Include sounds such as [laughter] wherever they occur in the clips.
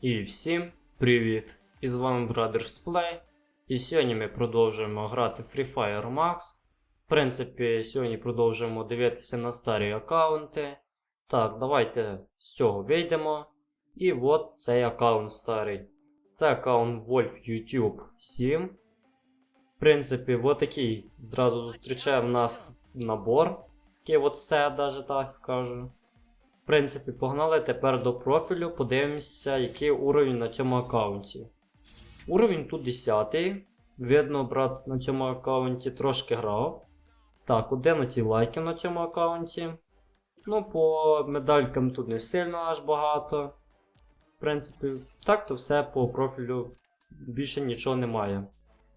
І всім привіт! І з вами Brothers Play. І сьогодні ми продовжуємо грати Free Fire Max. В принципі, сьогодні продовжуємо дивитися на старі аккаунти. Так, давайте з цього вийдемо. І от цей аккаунт старий. Це аккаунт Wolf YouTube 7. В принципі, от такий зразу зустрічає в нас набор. Такий от все, даже так скажу. Принципі, погнали тепер до профілю, подивимося, який уровень на цьому аккаунті. Уровень тут 10. Видно, брат на цьому аккаунті трошки грав. Так, 11 лайків на цьому аккаунті. Ну, по медалькам тут не сильно аж багато. В принципі, так то все по профілю більше нічого немає.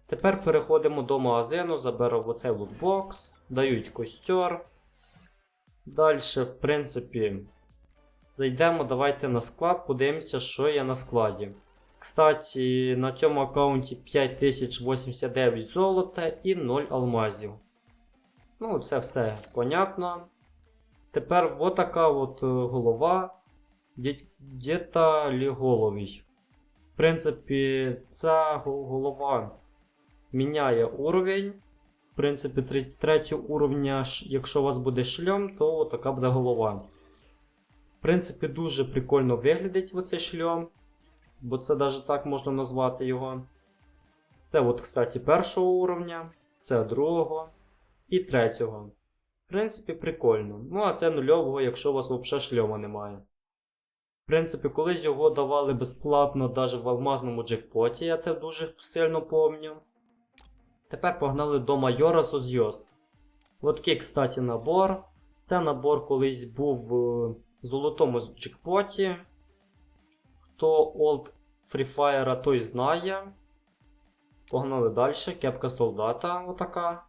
Тепер переходимо до магазину, заберу оцей лутбокс, дають костер. Далі, в принципі, зайдемо, давайте на склад, подивимося, що є на складі. Кстати, на цьому аккаунті 5089 золота і 0 алмазів. Ну, це все понятно. Тепер вот така от е, голова Дєта Ліголович. В принципі, ця голова міняє уровень. В принципі, тре- третього уровня, якщо у вас буде шльом, то така буде голова. В принципі, дуже прикольно виглядить оцей шльом, бо це навіть так можна назвати його. Це, от, кстати, першого уровня, це другого і третього. В принципі, прикольно. Ну, а це нульового, якщо у вас взагалі шльома немає. В принципі, колись його давали безплатно навіть в алмазному джекпоті, я це дуже сильно пам'ятаю. Тепер погнали до майора Созйост. От такий, кстати, набор. Це набор колись був в золотому джекпоті. Хто Free Fire, той знає. Погнали далі. Кепка солдата отака.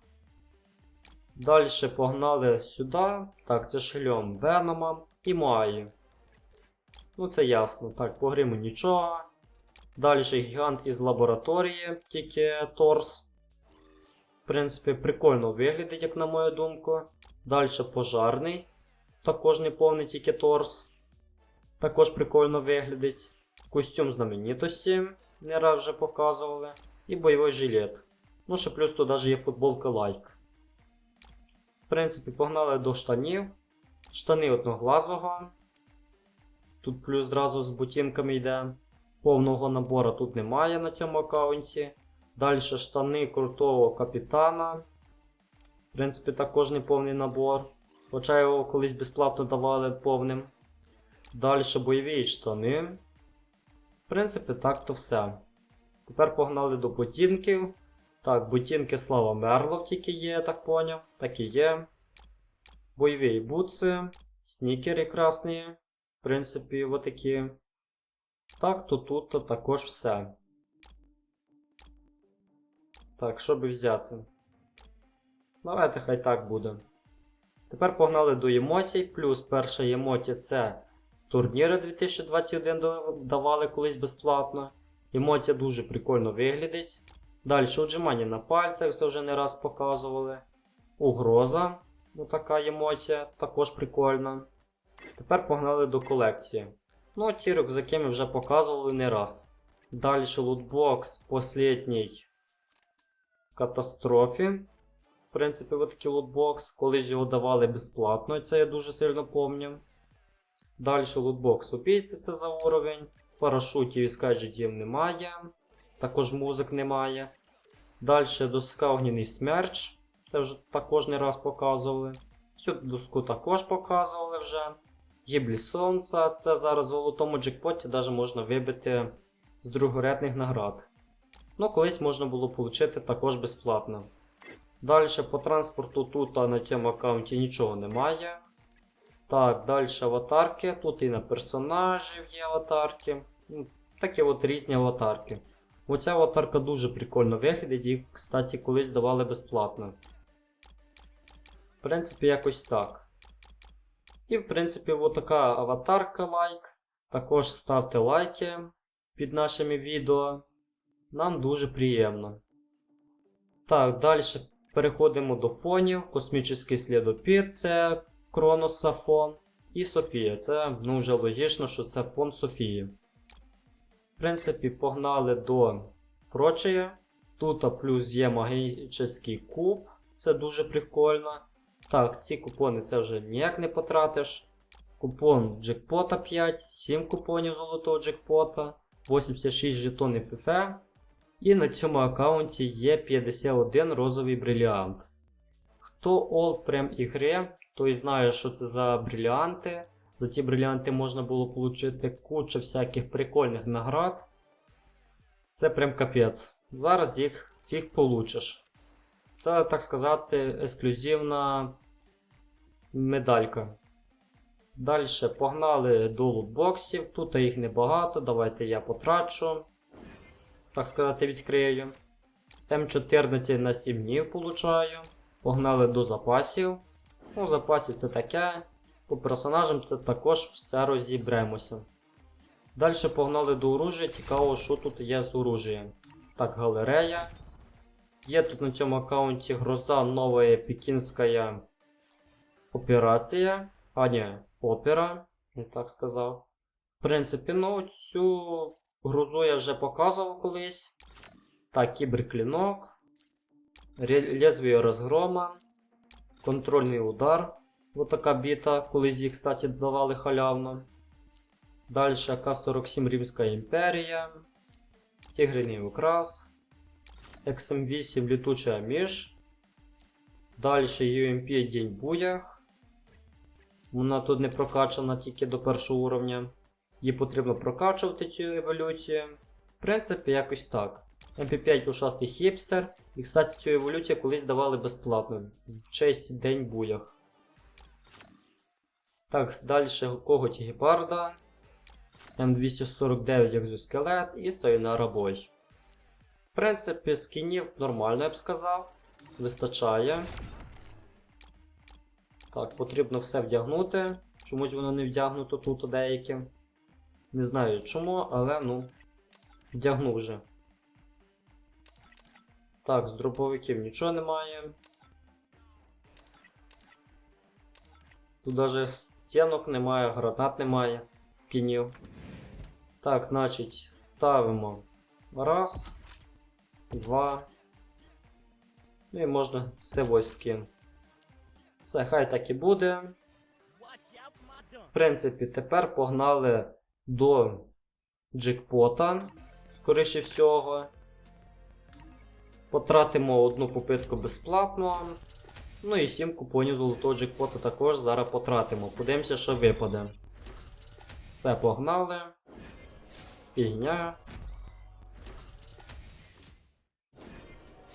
Далі погнали сюди. Так, це шльом Венома і Маї. Ну, це ясно. Так, по гриму нічого. Далі гігант із лабораторії, тільки торс. В принципі, прикольно виглядить, як на мою думку. Далі пожарний. Також не повний тільки торс. Також прикольно виглядить. Костюм знаменитості. Не раз вже показували. І бойовий жилет. Ну, ще плюс тут навіть є футболка лайк. В принципі, погнали до штанів. Штани одноглазого. Тут плюс зразу з ботинками йде. Повного набору тут немає на цьому аккаунті. Далі штани крутого капітана. В принципі, також не повний набор. Хоча його колись безплатно давали повним. Далі бойові штани. В принципі, так то все. Тепер погнали до ботинків. Так, ботинки Слава Мерлов тільки є, так поняв. Так і є. Бойові бутси, снікери красні. В принципі, отакі. Так, то тут то також все. Так, що би взяти? Давайте хай так буде. Тепер погнали до емоцій. Плюс перша емоція це з турніру 2021 давали колись безплатно. Емоція дуже прикольно виглядить. Далі отжимання на пальцях, це вже не раз показували. Угроза. Ну така емоція, також прикольна. Тепер погнали до колекції. Ну, ті рюкзаки ми вже показували не раз. Далі лутбокс послідній катастрофі. В принципі, такий лутбокс. Колись його давали безплатно, це я дуже сильно пам'ятаю. Далі лутбокс убійці це за уровень. Парашутів і скаджетів немає. Також музик немає. Далі доска огняний смерч. Це вже також не раз показували. Цю доску також показували вже. Гіблі сонця. Це зараз в золотому джекпоті навіть можна вибити з другорядних наград. Ну, колись можна було отримати також безплатно. Далі по транспорту тут на цьому аккаунті нічого немає. Так, далі аватарки. Тут і на персонажів є аватарки. Ну, Такі от різні аватарки. Оця аватарка дуже прикольно виглядить, їх, кстати, колись давали безплатно. В принципі, якось так. І, в принципі, от така аватарка лайк. Також ставте лайки під нашими відео. Нам дуже приємно. Так, далі переходимо до фонів. Космічний слідопід це Кроноса фон. І Софія. Це ну, вже логічно, що це фон Софії. В принципі, погнали до прочее. Тут плюс є магічний куб. Це дуже прикольно. Так, ці купони це вже ніяк не потратиш. Купон джекпота 5, 7 купонів золотого джекпота, 86 жетонів ФФ. І на цьому аккаунті є 51 розовий бриліант. Хто олд прем ігри, той знає, що це за бриліанти. За ці бриліанти можна було отримати кучу всяких прикольних наград. Це прям капець. Зараз їх фіг получиш. Це, так сказати, ексклюзивна медалька. Далі погнали до лутбоксів. Тут їх небагато. Давайте я потрачу. Так сказати, відкрию. М14 на 7 днів получаю. Погнали до запасів. Ну, запасів це таке. По персонажам це також все розібремося. Далі погнали до оружия. Цікаво, що тут є з оружієм. Так, галерея. Є тут на цьому аккаунті гроза нова пекінська операція. А, ні, опера, не так сказав. В принципі, ну, цю грузу я вже показував колись. Так, кіберклінок. Лезвие розгрома. Контрольний удар. Ось така біта, колись їх, кстати, давали халявно. Далі К-47 Римська імперія. Тігриний окрас. XM8 літуча між. Далі UMP День Буях. Вона тут не прокачана тільки до першого уровня. Її потрібно прокачувати цю еволюцію. В принципі, якось так. MP5 ушастий хіпстер. І, кстати, цю еволюцію колись давали безплатно в честь День Буях. Так, далі коготь гепарда. М249 екзоскелет і Сайонара Бой. В принципі, скінів нормально, я б сказав. Вистачає. Так, потрібно все вдягнути. Чомусь воно не вдягнуто тут деякі. Не знаю чому, але ну. Вдягнув вже. Так, з дробовиків нічого немає. Тут навіть стінок немає, гранат немає, скінів. Так, значить, ставимо раз, два. Ну і можна це ось скін. Все, хай так і буде. В принципі, тепер погнали до джекпота, скоріше всього. Потратимо одну попитку безплатно. Ну і 7 купонів золотого джекпота також зараз потратимо. Подивимося, що випаде. Все, погнали. Фігня.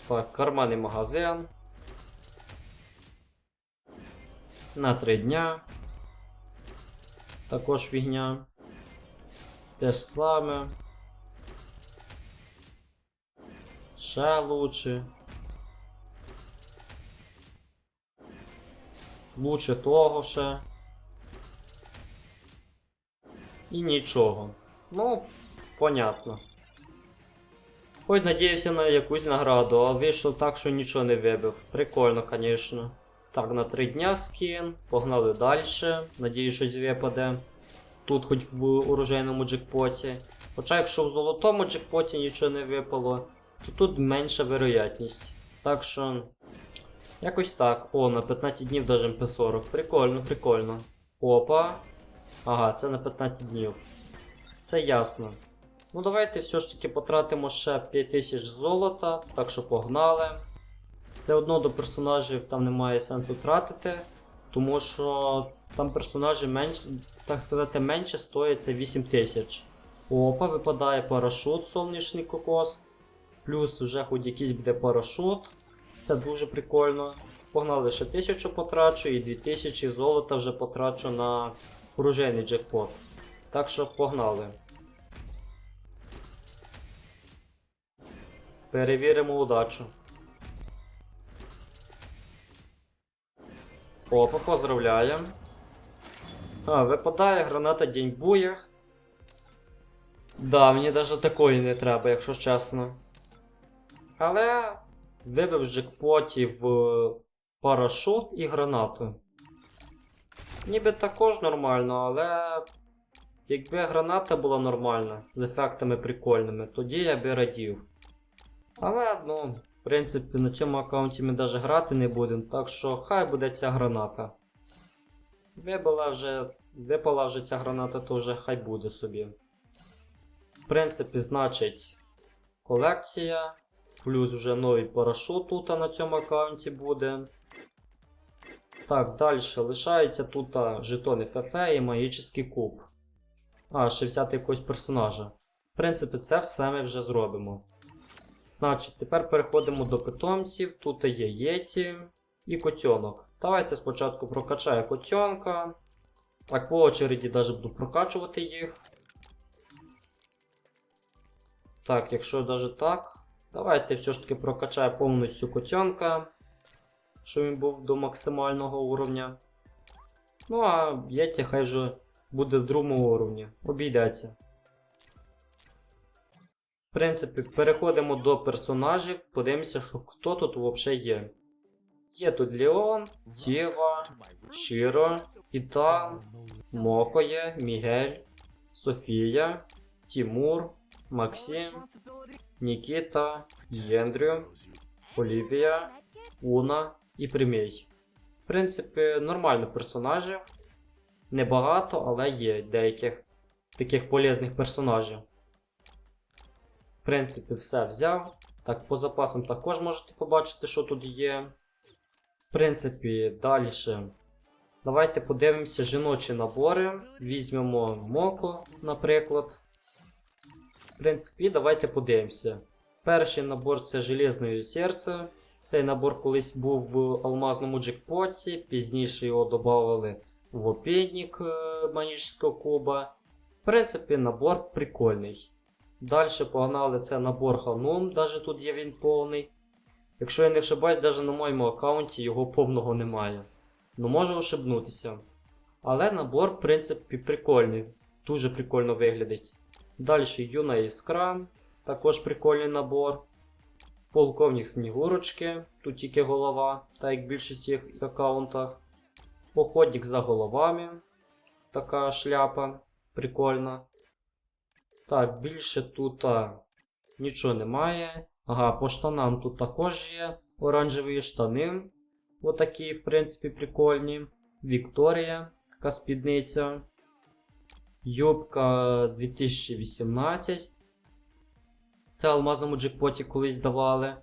Так, карманний магазин. На 3 дня. Також фігня. Те ж саме. Ще лучше. Лучше того ще. І нічого. Ну, понятно. Хоч надіявся на якусь награду, а вийшло так, що нічого не вибив. Прикольно, звісно. Так, на 3 дня скін. Погнали далі. Надіюсь, щось випаде. Тут хоч в оружейному джекпоті. Хоча якщо в золотому джекпоті нічого не випало, то тут менша вероятність. Так що. Якось так. О, на 15 днів даже МП40. Прикольно, прикольно. Опа. Ага, це на 15 днів. Все ясно. Ну давайте все ж таки потратимо ще 5000 золота, так що погнали. Все одно до персонажів там немає сенсу тратити, тому що там персонажі менш, так сказати, менше стоять це 8000. Опа, випадає парашут, сонячний кокос. Плюс вже хоч якийсь буде парашут. Це дуже прикольно. Погнали ще 1000 потрачу і 2000 золота вже потрачу на оружейний джекпот. Так що погнали. Перевіримо удачу. Опа, поздравляємо. А, випадає граната День Буях. Да, мені навіть такої не треба, якщо чесно. Але вибив з джекпотів е, парашут і гранату. Ніби також нормально, але Якби граната була нормальна, з ефектами прикольними, тоді я би радів. Але, ну, в принципі, на цьому аккаунті ми навіть грати не будемо, так що хай буде ця граната. Випала вже, випала вже ця граната, то вже хай буде собі. В принципі, значить, колекція, плюс вже новий парашут тут на цьому аккаунті буде. Так, далі лишається тут жетони ФФ і магічний куб. А, ще взяти якогось персонажа. В принципі, це все ми вже зробимо. Значить, тепер переходимо до питомців. Тут є єті і котьонок. Давайте спочатку прокачаю котьонка. Так, по очереді навіть буду прокачувати їх. Так, якщо навіть так, давайте все ж таки прокачаю повністю котьонка, щоб він був до максимального уровня. Ну а єті хай вже буде в другому уровні. Обійдеться. В принципі, переходимо до персонажів, подивимося, що хто тут взагалі є. Є тут Леон, Тіва, Шіро, Ітан, Моко є, Мігель, Софія, Тімур, Максим, Нікіта, Єндрю, Олівія, Уна і Примій. В принципі, нормально персонажів. Небагато, але є деяких таких полезних персонажів. В принципі, все взяв. Так, по запасам також можете побачити, що тут є. Принципі, далі. Давайте подивимося жіночі набори. Візьмемо Моко, наприклад. В принципі, давайте подивимося. Перший набор це Железне серце. Цей набор колись був в алмазному джекпоті, пізніше його додали в опєдник е, магічного куба. В принципі, набор прикольний. Далі погнали це набор Ханум, навіть тут є він повний. Якщо я не ошибаюсь, навіть на моєму аккаунті його повного немає. Ну можу ошибнутися. Але набор, в принципі, прикольний. Дуже прикольно виглядить. Далі Юна Іскра, також прикольний набор. Полковник Снігурочки, тут тільки голова, так як в більшості аккаунтах. Походник за головами. Така шляпа. Прикольна. Так, більше тут а, нічого немає. Ага, по штанам тут також є оранжеві штани. Отакі, в принципі, прикольні. Вікторія, така спідниця. Юбка 2018. Це алмазному джекпоті колись давали.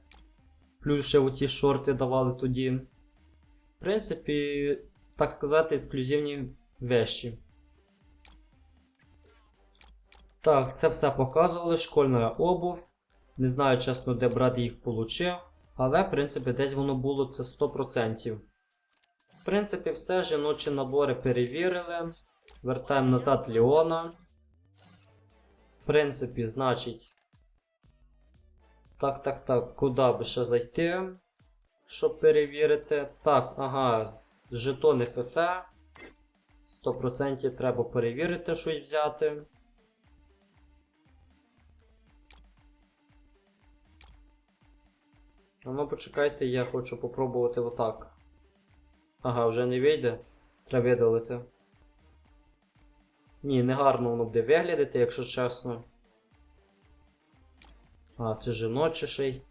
Плюс ще оці шорти давали тоді. В принципі, так сказати, ексклюзивні вещі. Так, це все показували. Школьна обув. Не знаю, чесно, де брат їх получив. Але, в принципі, десь воно було це 100%. В принципі, все жіночі набори перевірили. Вертаємо назад Леона. В принципі, значить. Так, так, так, куди би ще зайти? Щоб перевірити. Так, ага, жетони ФФ. 100% треба перевірити щось взяти. А ну почекайте, я хочу попробувати отак. Ага, вже не вийде. Треба видалити. Ні, не гарно воно буде виглядати, якщо чесно. А, це жіночий шей.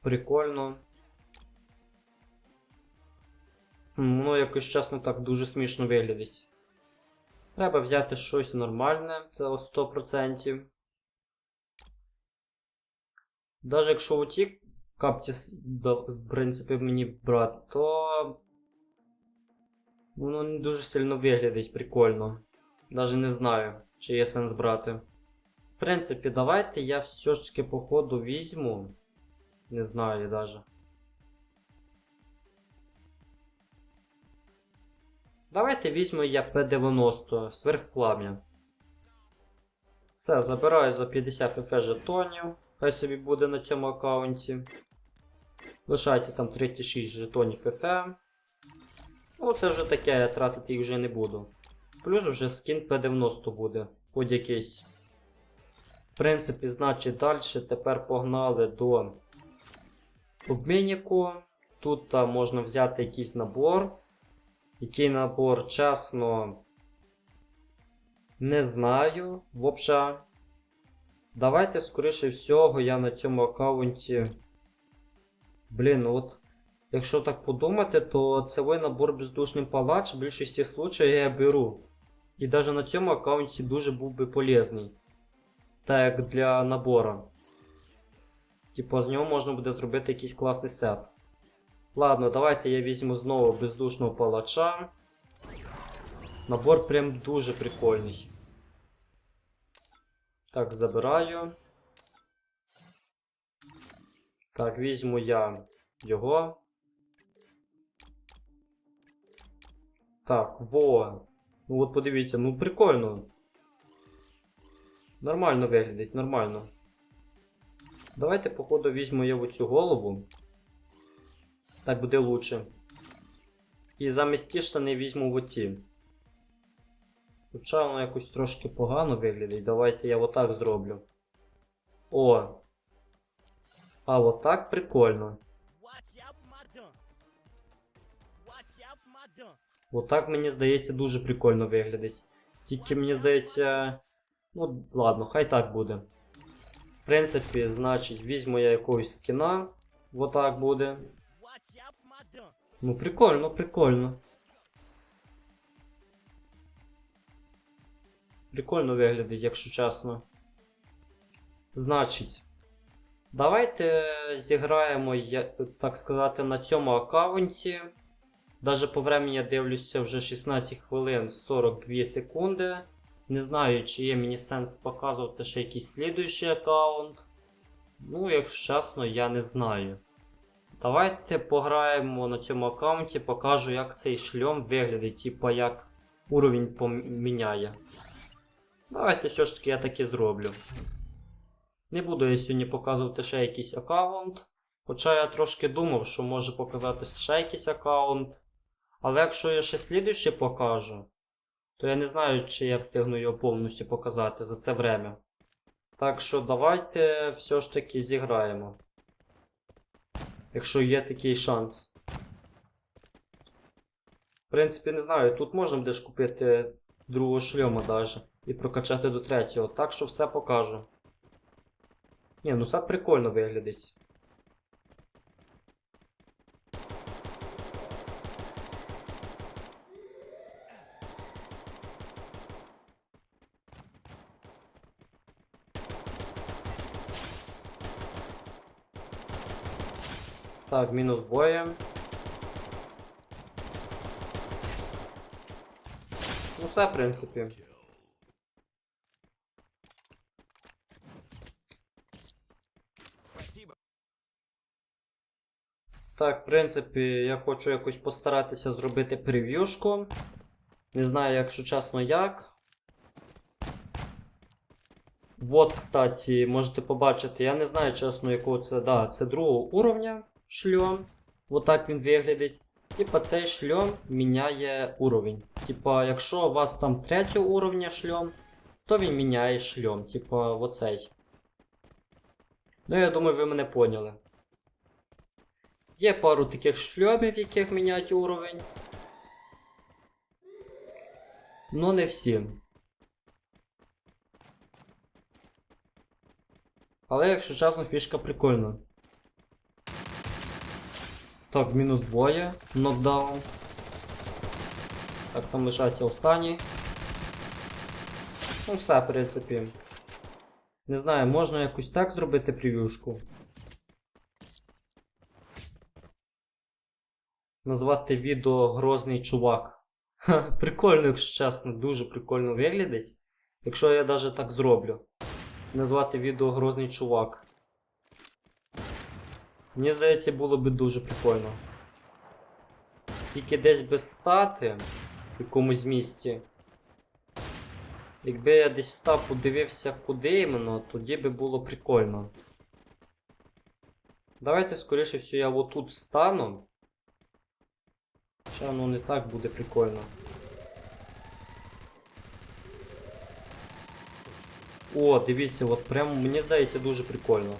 Прикольно. Воно якось чесно так дуже смішно виглядить. Треба взяти щось нормальне, це о 100%. Даже якщо оті капці, в принципі, мені брати, то воно не дуже сильно виглядить прикольно. Даже не знаю, чи є сенс брати. В принципі, давайте я все ж таки походу візьму. Не знаю даже. Давайте візьму я П90 сверхплам'я. Все, забираю за 50 ФФ жетонів. Хай собі буде на цьому аккаунті. Лишайте там 36 жетонів ФФ. Ну, це вже таке, я тратити їх вже не буду. Плюс вже скін П90 буде. Будь якийсь. В принципі, значить, далі тепер погнали до обміннику. Тут а, можна взяти якийсь набор. Який набор, чесно. Не знаю. В общем, давайте, скоріше всього, я на цьому аккаунті. Блін, от. Якщо так подумати, то цей набор бездушний палач в більшості случаїв я беру. І навіть на цьому аккаунті дуже був би полезний. Так як для набора. Типу, з нього можна буде зробити якийсь класний сет. Ладно, давайте я візьму знову бездушного палача. Набор прям дуже прикольний. Так, забираю. Так, візьму я його. Так, во. Ну от подивіться, ну прикольно. Нормально виглядить, нормально. Давайте, походу, візьму я оцю голову. Так буде лучше. І замість ті штани візьму оці. Хоча воно якось трошки погано виглядить. Давайте я отак зроблю. О! А отак прикольно. Отак, мені здається, дуже прикольно виглядить. Тільки мені здається. Ну, ладно, хай так буде. В принципі, значить, візьму я якогось скіна. Отак буде. Ну, прикольно, прикольно. Прикольно виглядить, якщо чесно. Значить, давайте зіграємо, так сказати, на цьому аккаунті. Даже по времени я дивлюся вже 16 хвилин 42 секунди. Не знаю, чи є мені сенс показувати ще якийсь слідуючий аккаунт. Ну, якщо чесно, я не знаю. Давайте пограємо на цьому аккаунті, покажу, як цей шльом виглядить, типа як уровень поміняє. Давайте все ж таки я таки зроблю. Не буду я сьогодні показувати ще якийсь аккаунт. Хоча я трошки думав, що може показати ще якийсь аккаунт. Але якщо я ще слідуючий покажу, то я не знаю, чи я встигну його повністю показати за це время. Так що давайте все ж таки зіграємо. Якщо є такий шанс. В принципі, не знаю, тут можна ж купити другого шльома даже. І прокачати до третього. Так що все покажу. Ні, ну все прикольно виглядить. Так, мінус двоє. Ну все, в принципі. Так, в принципі, я хочу якось постаратися зробити прев'юшку. Не знаю, якщо чесно, як. Вот, кстати, можете побачити, я не знаю чесно, якого це. Да, це другого уровня шльом. Вот так він виглядить. Типа цей шльом міняє уровень. Типа, якщо у вас там третього уровня шльом, то він міняє шльом. Типа, оцей. Ну, я думаю, ви мене поняли. Є пару таких шльомів, яких міняють уровень. Ну, не всі. Але, якщо чесно, фішка прикольна. Так, мінус двоє. Нокдаун. Так, там лишається останній. Ну, все, в принципі. Не знаю, можна якось так зробити прев'юшку. Назвати відео Грозний чувак. [laughs] Ха, прикольно, якщо чесно, дуже прикольно виглядить. Якщо я навіть так зроблю. Назвати відео Грозний чувак. Мені здається, було би дуже прикольно. Тільки десь без стати в якомусь місці. Якби я десь встав, подивився, куди іменно, тоді би було прикольно. Давайте, скоріше всього, я отут встану. Хоча воно не так буде прикольно. О, дивіться, от прям мені здається дуже прикольно.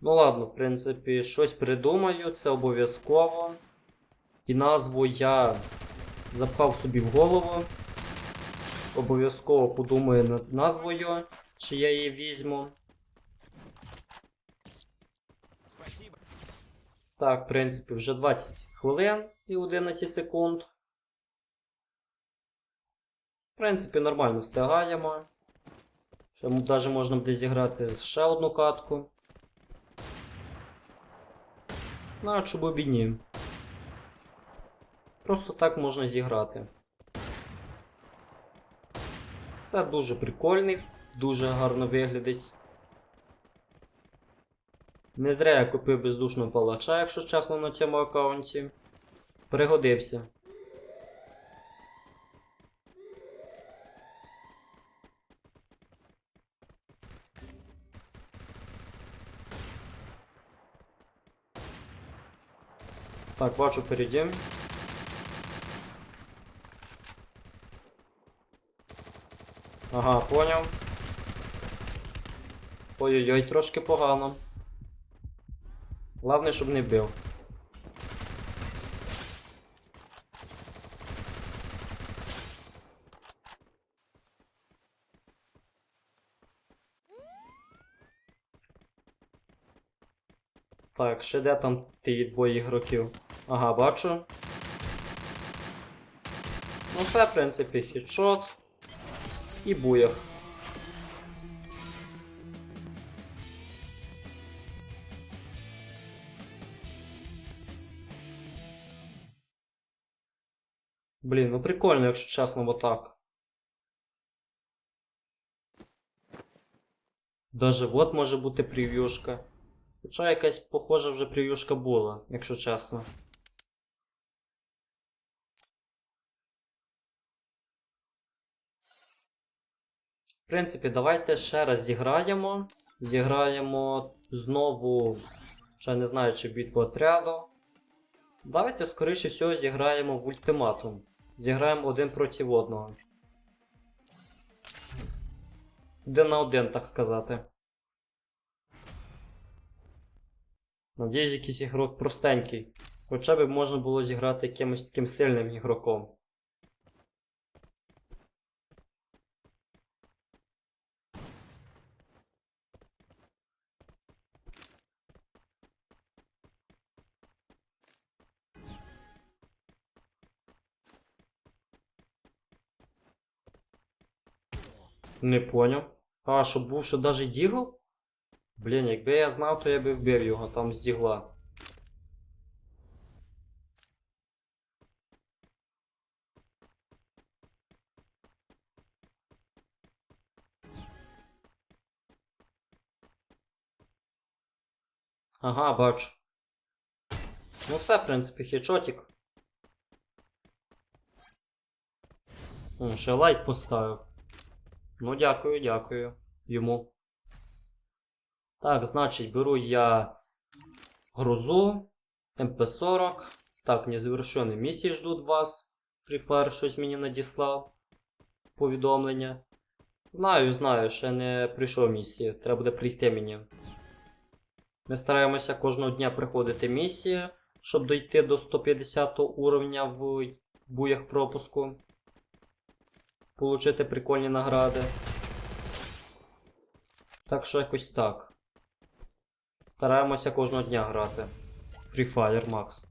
Ну ладно, в принципі, щось придумаю, це обов'язково. І назву я запхав собі в голову. Обов'язково подумаю над назвою, чи я її візьму. Так, в принципі, вже 20 хвилин і 11 секунд. В принципі, нормально встигаємо. Ще навіть можна буде зіграти ще одну катку. Ну, а ні. Просто так можна зіграти. Це дуже прикольний, дуже гарно виглядить. Не зря я купив бездушного палача, якщо чесно, на цьому аккаунті. Пригодився. Так, бачу впереді. Ага, поняв. Ой-ой-ой, трошки погано. Главне, щоб не вбив. Так, ще де там ті двоє ігроків? Ага, бачу. Ну все, в принципі, хідшот. І буях. Блін, ну прикольно, якщо чесно, бо так. Даже вот може бути прев'юшка. Хоча якась похожа вже прев'юшка була, якщо чесно. В принципі, давайте ще раз зіграємо. Зіграємо знову, ще не знаю, чи битву отряду. Давайте, скоріше всього, зіграємо в ультиматум. Зіграємо один проти одного. Один на один, так сказати. Надіюсь, якийсь ігрок простенький. Хоча б можна було зіграти якимось таким сильним ігроком. Не поняв. А, щоб був ще навіть дігл? Блін, якби я знав, то я би вбив його там з дігла. Ага, бачу. Ну все, в принципі. О, ще лайк поставив. Ну, дякую, дякую йому. Так, значить, беру я грузу, МП40. Так, незавершені місії ждуть вас. Free Fire щось мені надіслав. Повідомлення. Знаю, знаю, ще не прийшов місії. Треба буде прийти мені. Ми стараємося кожного дня приходити місії, щоб дойти до 150 уровня в буях пропуску. Получити прикольні награди. Так що якось так. Стараємося кожного дня грати. Free Fire Max.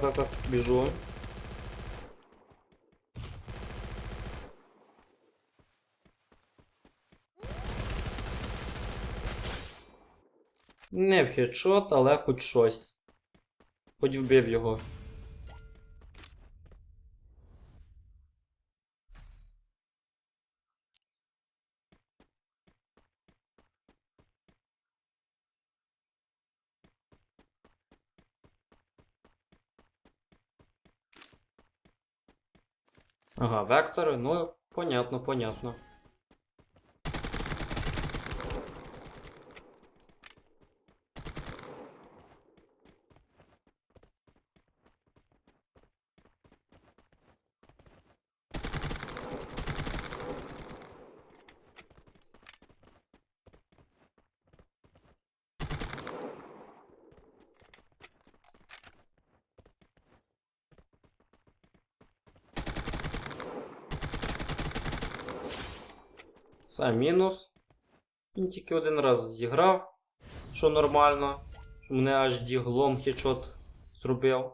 Так, так, так, бежу. Не в хедшот, але хоч щось. Хоч вбив його. Ага, вектори, ну, понятно, понятно. Це мінус. Він тільки один раз зіграв, що нормально. Мене аж діглом хічот зробив.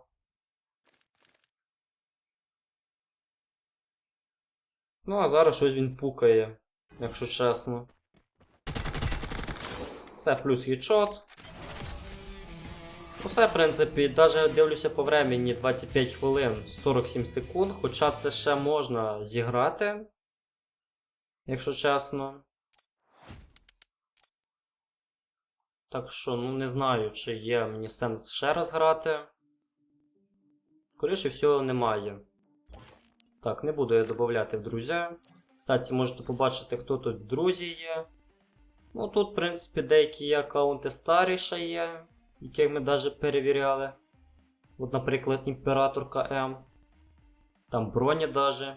Ну, а зараз щось він пукає, якщо чесно. Це плюс хічот. Ну, Все, в принципі, навіть дивлюся по времені 25 хвилин 47 секунд, хоча це ще можна зіграти, якщо чесно. Так що, ну не знаю, чи є мені сенс ще раз грати. Скоріше всього, немає. Так, не буду я додати в друзі. Кстати, можете побачити, хто тут друзі є. Ну тут, в принципі, деякі аккаунти старі ще є, яких ми навіть перевіряли. От, наприклад, імператорка М. Там броні даже.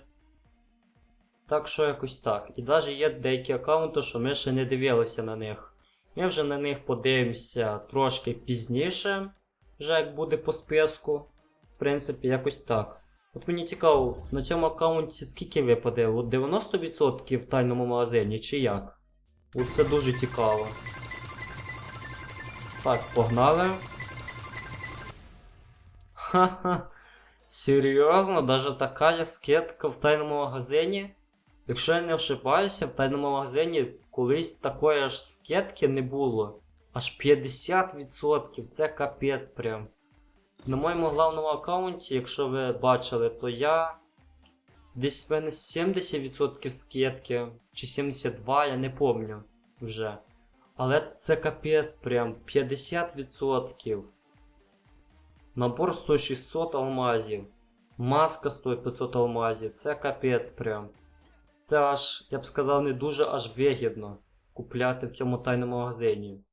Так що якось так. І навіть є деякі аккаунти, що ми ще не дивилися на них. Ми вже на них подивимося трошки пізніше, вже як буде по списку. В принципі, якось так. От мені цікаво, на цьому аккаунті скільки випаде? От 90% в тайному магазині чи як? От це дуже цікаво. Так, погнали. Ха-ха. Серйозно, даже така є скидка в тайному магазині? Якщо я не ошибаюся, в тайному магазині колись такої аж скидки не було. Аж 50%, це капець прям. На моєму главному аккаунті, якщо ви бачили, то я. Десь в мене 70% скидки, чи 72, я не пам'ятаю вже. Але це капець прям 50%. Набор стоїть 600 алмазів. Маска стоїть 500 алмазів. Це капець прям. Це аж, я б сказав, не дуже аж вигідно купляти в цьому тайному магазині.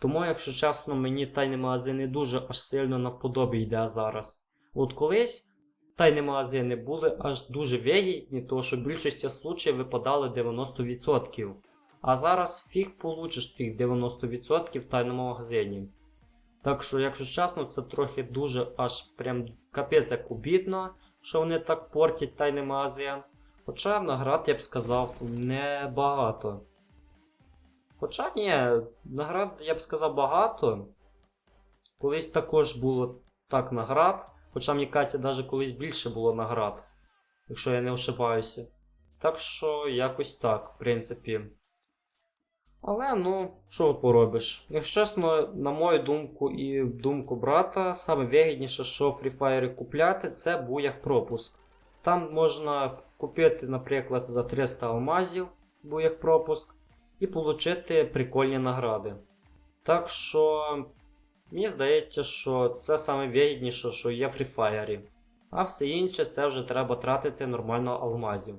Тому, якщо чесно, мені тайний магазин не дуже аж сильно навподобі йде зараз. От колись тайні магазини були аж дуже вигідні, тому що більшості случаїв випадали 90%. А зараз фіг получиш тих 90% в тайному магазині. Так що, якщо чесно, це трохи дуже аж прям капець як обідно, що вони так портять тайний магазин. Хоча наград, я б сказав, небагато. Хоча ні, наград, я б сказав, багато. Колись також було так наград. Хоча мені Катя навіть колись більше було наград, якщо я не ошибаюся. Так що якось так, в принципі. Але ну, що поробиш? Якщо чесно, на мою думку і думку брата, саме вигідніше, що Fire купляти, це буях пропуск. Там можна купити, наприклад, за 300 алмазів буях пропуск і отримати прикольні награди. Так що, мені здається, що це саме вигідніше, що є в Fire. А все інше це вже треба тратити нормально алмазів.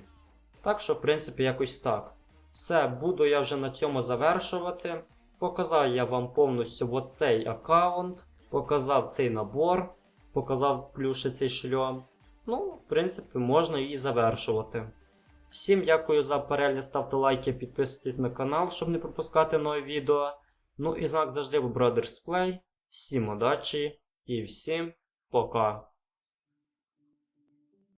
Так що, в принципі, якось так. Все, буду я вже на цьому завершувати. Показав я вам повністю оцей аккаунт, показав цей набор, показав плюші цей шльом. Ну, в принципі, можна і завершувати. Всім дякую за перегляд, ставте лайки, підписуйтесь на канал, щоб не пропускати нові відео. Ну і знак завжди в Brothers Play. Всім удачі і всім пока.